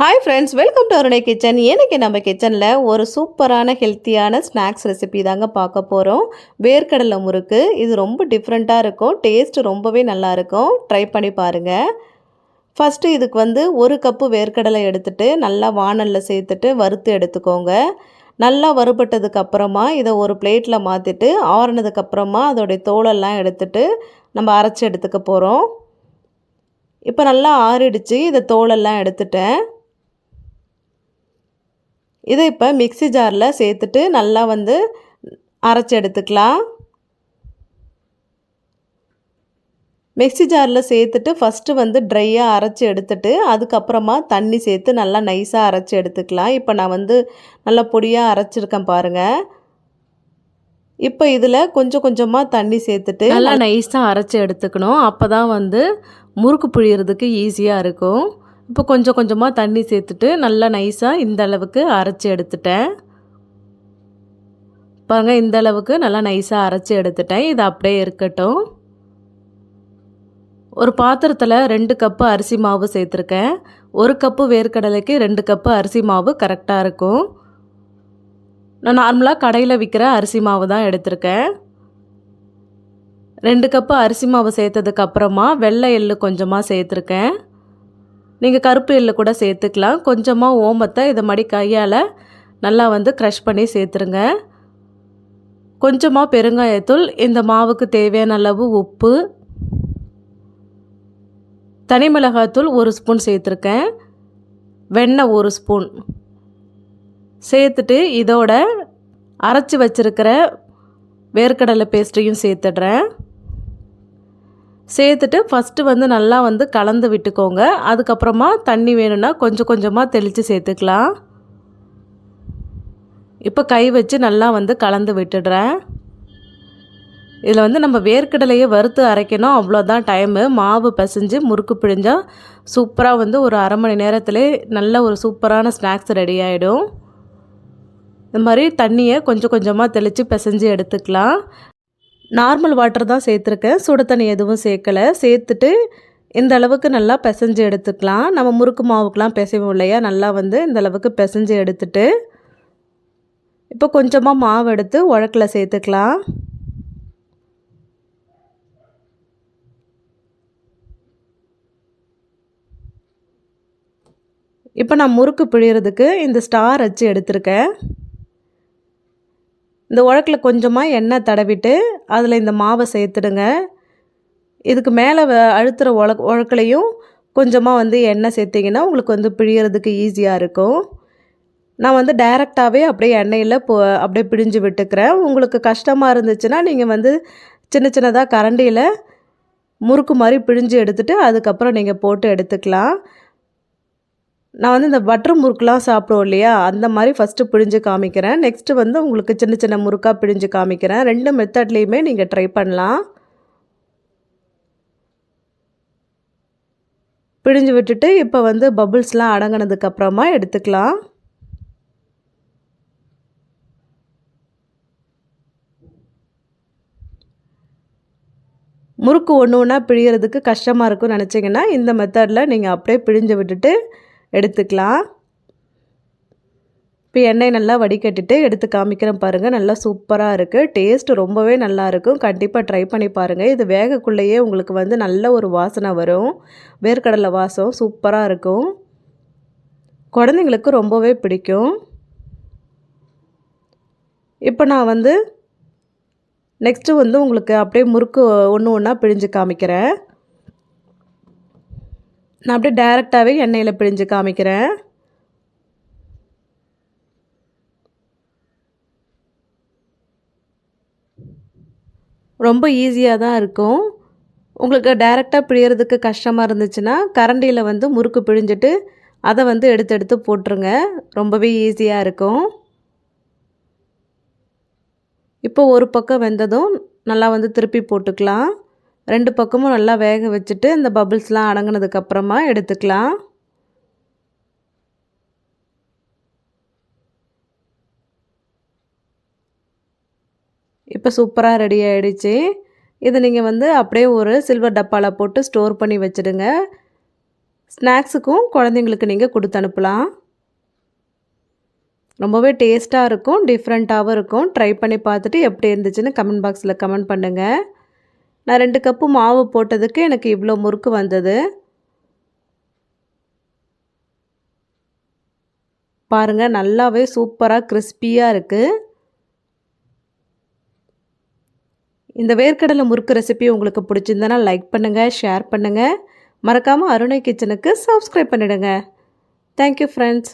Hi friends welcome to Arunai kitchen எனக்கு நம்ம கிச்சனில் ஒரு சூப்பரான ஹெல்த்தியான ஸ்நாக்ஸ் ரெசிபி தாங்க பார்க்க போகிறோம் வேர்க்கடலை முறுக்கு இது ரொம்ப டிஃப்ரெண்ட்டாக இருக்கும். டேஸ்ட் ரொம்பவே நல்லா இருக்கும். ட்ரை பண்ணி பாருங்கள் ஃபஸ்ட்டு இதுக்கு வந்து ஒரு கப்பு வேர்க்கடலை எடுத்துகிட்டு நல்லா வானலில் சேர்த்துட்டு வறுத்து எடுத்துக்கோங்க. நல்லா வறுபட்டதுக்கு அப்புறமா இதை ஒரு பிளேட்டில் மாற்றிட்டு ஆறுனதுக்கப்புறமா அதோடைய தோலெல்லாம் எடுத்துட்டு நம்ம அரைச்சி எடுத்துக்க போகிறோம் இப்போ நல்லா ஆறிடுச்சு. இதை தோலெல்லாம் எடுத்துட்டேன். இதை இப்போ மிக்ஸி ஜாரில் சேர்த்துட்டு நல்லா வந்து அரைச்சி எடுத்துக்கலாம். மிக்ஸி ஜாரில் சேர்த்துட்டு ஃபஸ்ட்டு வந்து ட்ரையாக அரைச்சி எடுத்துட்டு அதுக்கப்புறமா தண்ணி சேர்த்து நல்லா நைஸாக அரைச்சி எடுத்துக்கலாம். இப்போ நான் வந்து நல்லா பொடியாக அரைச்சிருக்கேன் பாருங்கள் இப்போ இதில் கொஞ்சம் கொஞ்சமாக தண்ணி சேர்த்துட்டு நல்லா நைஸாக அரைச்சி எடுத்துக்கணும். அப்போ தான் வந்து முறுக்கு புழியறதுக்கு ஈஸியாக இருக்கும். இப்போ கொஞ்சம் கொஞ்சமாக தண்ணி சேர்த்துட்டு நல்லா நைஸாக இந்த அளவுக்கு அரைச்சி எடுத்துட்டேன். பாருங்கள் இந்த அளவுக்கு நல்லா நைஸாக அரைச்சி எடுத்துட்டேன். இது அப்படியே இருக்கட்டும். ஒரு பாத்திரத்தில் ரெண்டு கப்பு அரிசி மாவு சேர்த்துருக்கேன். ஒரு கப்பு வேர்க்கடலைக்கு ரெண்டு கப்பு அரிசி மாவு கரெக்டாக இருக்கும். நான் நார்மலாக கடையில் விற்கிற அரிசி மாவு தான் எடுத்திருக்கேன். ரெண்டு கப்பு அரிசி மாவு சேர்த்ததுக்கு அப்புறமா வெள்ளை எள்ளு கொஞ்சமாக சேர்த்துருக்கேன். நீங்கள் கருப்பு எள்ளு கூட சேர்த்துக்கலாம். கொஞ்சமாக ஓமத்தை இதை மாதிரி கையால் நல்லா வந்து க்ரஷ் பண்ணி சேர்த்துருங்க. கொஞ்சமாக பெருங்காயத்தூள் இந்த மாவுக்கு தேவையான அளவு உப்பு. தனி மிளகாத்தூள் ஒரு ஸ்பூன் சேர்த்துருக்கேன். வெண்ணெய் ஒரு ஸ்பூன். சேர்த்துட்டு இதோட அரைச்சி வச்சுருக்கிற வேர்க்கடலை பேஸ்ட்டையும் சேர்த்துடுறேன். சேர்த்துட்டு ஃபஸ்ட்டு வந்து நல்லா வந்து கலந்து விட்டுக்கோங்க. அதுக்கப்புறமா தண்ணி வேணும்னா கொஞ்சம் கொஞ்சமாக தெளித்து சேர்த்துக்கலாம். இப்போ கை வச்சு நல்லா வந்து கலந்து விட்டுடுறேன். இதில் வந்து நம்ம வேர்க்கடலையை வறுத்து அரைக்கணும். அவ்வளோதான் டைமு மாவு பிசைஞ்சு முறுக்கு பிழிஞ்சால் சூப்பராக வந்து ஒரு அரை மணி நேரத்தில் நல்ல ஒரு சூப்பரான ஸ்நாக்ஸ் ரெடி ஆகிடும் இந்த மாதிரி தண்ணியை கொஞ்சம் கொஞ்சமாக தெளித்து பிசைஞ்சு எடுத்துக்கலாம். நார்மல் வாட்டர் தான் சேர்த்துருக்கேன். சுடு தண்ணி எதுவும் சேர்க்கலை. சேர்த்துட்டு இந்த அளவுக்கு நல்லா பிசைஞ்சு எடுத்துக்கலாம். நம்ம முறுக்கு மாவுக்கெலாம் பிசைவோம் இல்லையா? நல்லா வந்து இந்த அளவுக்கு பிசைஞ்சு எடுத்துட்டு இப்போ கொஞ்சமாக மாவு எடுத்து உழக்கில் சேர்த்துக்கலாம். இப்போ நான் முறுக்கு பிழியறதுக்கு இந்த ஸ்டார் வச்சு எடுத்திருக்கேன். இந்த உழக்கில் கொஞ்சமாக எண்ணெய் தடவிட்டு அதில் இந்த மாவை சேர்த்துடுங்க. இதுக்கு மேலே அழுத்துகிற உழக் உழக்கலையும் கொஞ்சமாக வந்து எண்ணெய் சேர்த்திங்கன்னா உங்களுக்கு வந்து பிழியறதுக்கு ஈஸியாக இருக்கும். நான் வந்து டைரெக்டாகவே அப்படியே எண்ணெயில் போ அப்படியே பிழிஞ்சு விட்டுக்கிறேன். உங்களுக்கு கஷ்டமாக இருந்துச்சுன்னா நீங்கள் வந்து சின்ன சின்னதாக கரண்டியில் முறுக்கு மாதிரி பிழிஞ்சு எடுத்துகிட்டு அதுக்கப்புறம் நீங்கள் போட்டு எடுத்துக்கலாம். நான் வந்து இந்த பட்டர் முறுக்குலாம் சாப்பிடுவோம் இல்லையா? அந்த மாதிரி ஃபஸ்ட்டு பிழிஞ்சு காமிக்கிறேன். நெக்ஸ்ட்டு வந்து உங்களுக்கு சின்ன சின்ன முறுக்காக பிழிஞ்சு காமிக்கிறேன். ரெண்டு மெத்தட்லேயுமே நீங்கள் ட்ரை பண்ணலாம். பிழிஞ்சு விட்டுட்டு இப்போ வந்து பபுள்ஸ்லாம் அடங்கினதுக்கப்புறமா எடுத்துக்கலாம். முறுக்கு ஒன்று ஒன்றா பிழியறதுக்கு கஷ்டமாக இருக்கும்னு நினச்சிங்கன்னா இந்த மெத்தடில் நீங்கள் அப்படியே பிழிஞ்சு விட்டுட்டு எடுத்துக்கலாம். இப்போ எண்ணெய் நல்லா வடிகட்டிட்டு எடுத்து காமிக்கிறேன் பாருங்கள் நல்லா சூப்பராக இருக்குது டேஸ்ட் ரொம்பவே நல்லாயிருக்கும் கண்டிப்பாக ட்ரை பண்ணி பாருங்கள் இது வேகக்குள்ளேயே உங்களுக்கு வந்து நல்ல ஒரு வாசனை வரும். வேர்க்கடலை வாசம் சூப்பராக இருக்கும். குழந்தைங்களுக்கு ரொம்பவே பிடிக்கும். இப்போ நான் வந்து நெக்ஸ்ட்டு வந்து உங்களுக்கு அப்படியே முறுக்கு ஒன்று ஒன்றா பிழிஞ்சு காமிக்கிறேன். நான் அப்படியே டைரெக்டாகவே எண்ணெயில் பிழிஞ்சு காமிக்கிறேன். ரொம்ப ஈஸியாக தான் இருக்கும். உங்களுக்கு டைரெக்டாக பிழியறதுக்கு கஷ்டமாக இருந்துச்சுன்னா கரண்டியில் வந்து முறுக்கு பிழிஞ்சிட்டு அதை வந்து எடுத்து எடுத்து போட்டுருங்க. ரொம்பவே ஈஸியாக இருக்கும். இப்போ ஒரு பக்கம் வெந்ததும் நல்லா வந்து திருப்பி போட்டுக்கலாம். ரெண்டு பக்கமும் நல்லா வேக வச்சுட்டு இந்த பபுள்ஸ்லாம் அடங்கினதுக்கப்புறமா எடுத்துக்கலாம். இப்போ சூப்பராக ரெடி ஆகிடுச்சு இது நீங்கள் வந்து அப்படியே ஒரு சில்வர் டப்பாவில் போட்டு ஸ்டோர் பண்ணி வச்சுடுங்க. ஸ்நாக்ஸுக்கும் குழந்தைங்களுக்கு நீங்கள் கொடுத்து அனுப்பலாம். ரொம்பவே டேஸ்ட்டாக இருக்கும் டிஃப்ரெண்ட்டாகவும் இருக்கும். ட்ரை பண்ணி பார்த்துட்டு எப்படி இருந்துச்சுன்னு கமெண்ட் பாக்ஸில் கமெண்ட் பண்ணுங்கள் நான் ரெண்டு கப்பு மாவு போட்டதுக்கு எனக்கு இவ்வளோ முறுக்கு வந்தது. பாருங்கள் நல்லாவே சூப்பராக கிறிஸ்பியாக இருக்குது இந்த வேர்க்கடலை முறுக்கு ரெசிபி உங்களுக்கு பிடிச்சிருந்தனா லைக் பண்ணுங்கள் ஷேர் பண்ணுங்கள் மறக்காமல் அருணை கிச்சனுக்கு சப்ஸ்கிரைப் பண்ணிவிடுங்க தேங்க்யூ ஃப்ரெண்ட்ஸ்